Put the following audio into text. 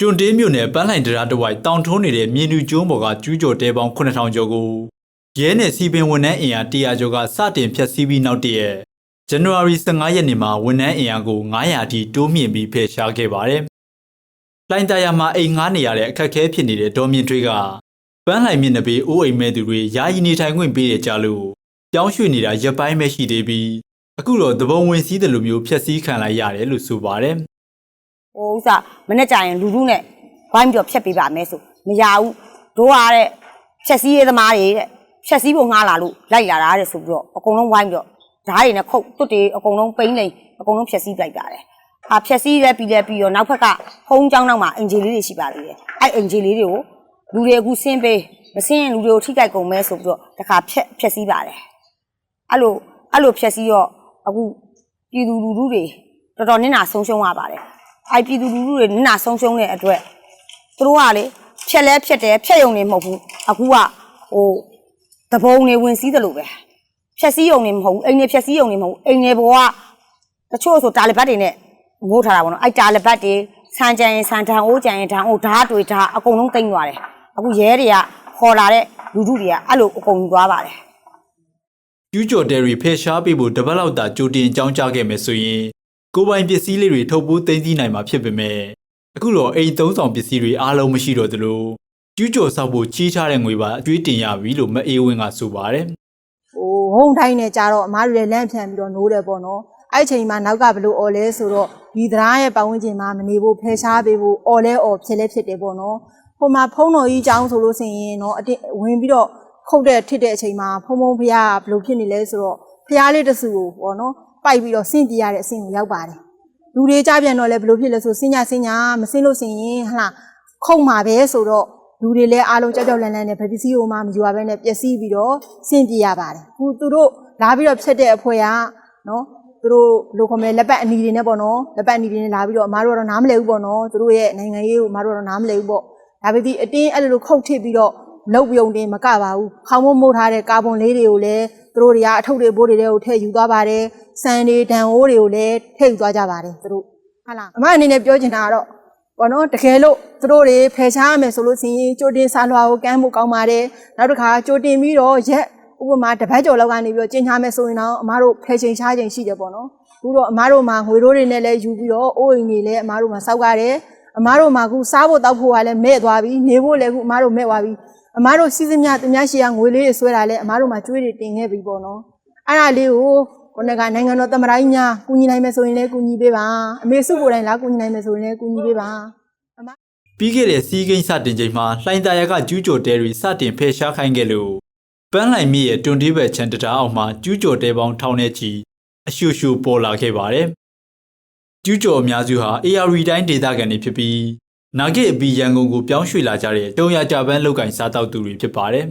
တွန်တေးမြို့နယ်ပန်းလိုင်တရားတစ်ဝိုက်တောင်ထုံးနေတဲ့မြေနူကျွန်းပေါ်ကကျူးကျော်တဲပေါင်း9000ကျော်ကိုရဲနယ်စီပင်ဝန်ထမ်းအင်အား100ကျော်ကစတင်ဖျက်ဆီးပြီးနောက်တည့်ရက်ဇန်နဝါရီ15ရက်နေ့မှာဝန်ထမ်းအင်အားကို900အထိတိုးမြင့်ပြီးဖယ်ရှားခဲ့ပါတယ်။လိုင်တာယာမှာအိမ်ငှားနေရတဲ့အခက်အခဲဖြစ်နေတဲ့ဒေါ်မြင့်ထွေးကပန်းလိုင်မြင့်နဘေးအိုးအိမ်မဲ့သူတွေယာယီနေထိုင်ခွင့်ပေးရကြလို့ပြောင်းရွှေ့နေတာရပ်ပိုင်းပဲရှိသေးပြီးအခုတော့သဘုံဝင်စည်းတယ်လိုမျိုးဖျက်ဆီးခံလိုက်ရတယ်လို့ဆိုပါတယ်။ ဟိုဥစ္စာမနေ့ကျရင်လူလူနဲ့ဝိုင်းပြီးတော့ဖြတ်ပေးပါမယ်ဆိုမရဘူးတို့ရတဲ့ဖြက်စီးရေးသမားတွေတဲ့ဖြက်စီးဖို့ငှားလာလို့လိုက်လာတာတဲ့ဆိုပြီးတော့အကုန်လုံးဝိုင်းပြီးတော့ဓားတွေနဲ့ခုတ်တွတ်တွေအကုန်လုံးပိန်းလိန်အကုန်လုံးဖြက်စီးပလိုက်တာတဲ့အာဖြက်စီးလဲပြီးလဲပြီးတော့နောက်ဖက်ကဟုံးချောင်းနောက်မှာအင်ဂျီလေးတွေရှိပါသေးတယ်အဲ့အင်ဂျီလေးတွေကိုလူတွေအခုဆင်းပေးမဆင်းရင်လူတွေကိုထိကြိုက်ကုန်မဲဆိုပြီးတော့တခါဖြက်ဖြက်စီးပါတယ်အဲ့လိုအဲ့လိုဖြက်စီးတော့အခုပြည်သူလူထုတွေတော်တော်နစ်နာဆုံးရှုံးရပါတယ် အိုက်ပြည်သူလူထုတွေနစ်နာဆုံးရှုံးတဲ့အတွက်သူတို့ကလေဖြက်လဲဖြက်တယ်ဖြက်ယုံနေမဟုတ်ဘူးအခုကဟိုတဘုံနေဝင်စည်းတယ်လို့ပဲဖြက်စည်းယုံနေမဟုတ်ဘူးအိမ်နေဖြက်စည်းယုံနေမဟုတ်ဘူးအိမ်နေဘောကတချို့ဆိုတာလက်ဘတ်တွေနဲ့ငိုးထားတာပေါ့နော်အိုက်တာလက်ဘတ်တွေဆန်ကြံရင်ဆန်တန်အိုးကြံရင်တန်အိုးဓာတ်တွေဓာတ်အကုန်လုံးတိမ့်သွားတယ်အခုရဲတွေကခေါ်လာတဲ့လူထုတွေကအဲ့လိုအကုန်ယူသွားပါတယ်ကျူးကျော်တဲရီဖယ်ရှားပေးဖို့တပတ်လောက်သာကြိုတင်အကြောင်းကြားခဲ့မယ်ဆိုရင် ကိုယ်ပိုင်ပစ္စည်းလေးတွေထုတ်ပိုးသိမ်းဆည်းနိုင်မှာဖြစ်ပေမဲ့အခုတော့အိမ်သုံးဆောင်ပစ္စည်းတွေအားလုံးမရှိတော့သလိုကျူးကျော်ဆောက်ဖို့ကြီးထားတဲ့ငွေပါအကျွေးတင်ရပြီလို့မအေးဝင်းကဆိုပါတယ် ဟိုဟုံတိုင်းနဲ့ကြာတော့အမားတို့လည်းလန့်ဖြန့်ပြီးတော့နိုးတယ်ပေါ့နော်အဲ့ဒီချိန်မှာနောက်ကဘလို့អော်လဲဆိုတော့ဒီသရားရဲ့ပတ်ဝန်းကျင်မှာမနေဖို့ဖယ်ရှားပေးဖို့អော်လဲអော်ဖြစ်လဲဖြစ်တယ်ပေါ့နော်ဟိုမှာဖုံးတော်ကြီးအကြောင်းဆိုလို့ဆိုရင်တော့အတင်းဝင်ပြီးတော့ခုတ်တဲ့ထစ်တဲ့အချိန်မှာဖုံဖုံဖះကဘလို့ဖြစ်နေလဲဆိုတော့ ဖះလေးတစ်စုကိုပေါ့နော်ပိုက်ပြီးတော့ဆင့်ပြရတဲ့အဆင့်ကိုရောက်ပါတယ်လူတွေကြပြန်တော့လဲဘလို့ဖြစ်လဲဆိုစင်ညာစင်ညာမစင်လို့စင်ရင်ဟလာခုံမှာပဲဆိုတော့လူတွေလည်းအားလုံးကြောက်ကြောက်လန့်လန့်နဲ့ဗပစ္စည်းဟိုမှမယူရဘဲနဲ့ပျက်စီးပြီးတော့ဆင့်ပြရပါတယ်ခုသူတို့လာပြီးတော့ဖြတ်တဲ့အဖွဲကနော်သူတို့ဘယ်လိုခေါ်မလဲလက်ပတ်အနီတွေနဲ့ပေါ့နော်လက်ပတ်အနီတွေနဲ့လာပြီးတော့အမားတို့ကတော့နားမလဲဘူးပေါ့နော်သူတို့ရဲ့နိုင်ငံရေးကိုအမားတို့ကတော့နားမလဲဘူးပေါ့ဒါပေမဲ့အတင်းအဲ့လိုလိုခုတ်ထစ်ပြီးတော့လုတ်ပြုံတင်မကပါဘူးခေါင်းမမိုးထားတဲ့ကာဗွန်လေးတွေကိုလည်း သူတို့တွေကအထုပ်တွေဘိုးတွေတွေကိုထည့်ယူသွားပါတယ်စံတွေဒံအိုးတွေကိုလည်းထည့်ယူသွားကြပါတယ်သူတို့ဟုတ်လားအမအနေနဲ့ပြောချင်တာကတော့ဘောနော်တကယ်လို့သူတို့တွေဖယ်ရှားရမယ်ဆိုလို့ရှိရင်ကြိုတင်စာလွှာကိုကမ်းဖို့ကောင်းပါတယ်နောက်တစ်ခါကြိုတင်ပြီးတော့ရက်ဥပမာတပတ်ကျော်လောက်ကနေပြီးတော့ကျင်းချမယ်ဆိုရင်တော့အမားတို့ဖယ်ချိန်ရှားချိန်ရှိတယ်ပေါ့နော်အခုတော့အမားတို့မှာငွေရိုးတွေနဲ့လည်းယူပြီးတော့အိုးအိမ်တွေလည်းအမားတို့မှာစောက်ကြတယ်အမားတို့မှာအခုစားဖို့တောက်ဖို့ကလည်းမဲ့သွားပြီနေဖို့လည်းအခုအမားတို့မဲ့သွားပြီ အမားတို့စီးစမြသူများရှိရငွေလေးတွေဆွဲတာလည်းအမားတို့မှာကျွေးတွေတင်ခဲ့ပြီပေါ့နော်အဲ့ဒါလေးကိုခုနကနိုင်ငံတော်သမ္မတကြီးများကူညီနိုင်မယ်ဆိုရင်လည်းကူညီပေးပါအမေစုကိုယ်တိုင်လားကူညီနိုင်မယ်ဆိုရင်လည်းကူညီပေးပါပြီးခဲ့တဲ့စီးကိန်းစတင်ချိန်မှာလှိုင်သာယာကကျူးကျော်တဲရီစတင်ဖယ်ရှားခိုင်းခဲ့လို့ပန်းလိုင်မြစ်ရဲ့တွန်တေးဘက်ချန်တတားအောင်မှာကျူးကျော်တဲပေါင်းထောင်နဲ့ချီအရှူရှူပေါ်လာခဲ့ပါတယ်ကျူးကျော်အများစုဟာ AR တိုင်းဒေသခံတွေဖြစ်ပြီး နာဂစ်အပီရန်ကုန်ကိုပြောင်းရွှေ့လာကြတဲ့တုံရကြပန်းလောက်ကင်စားတောက်သူတွေဖြစ်ပါတယ်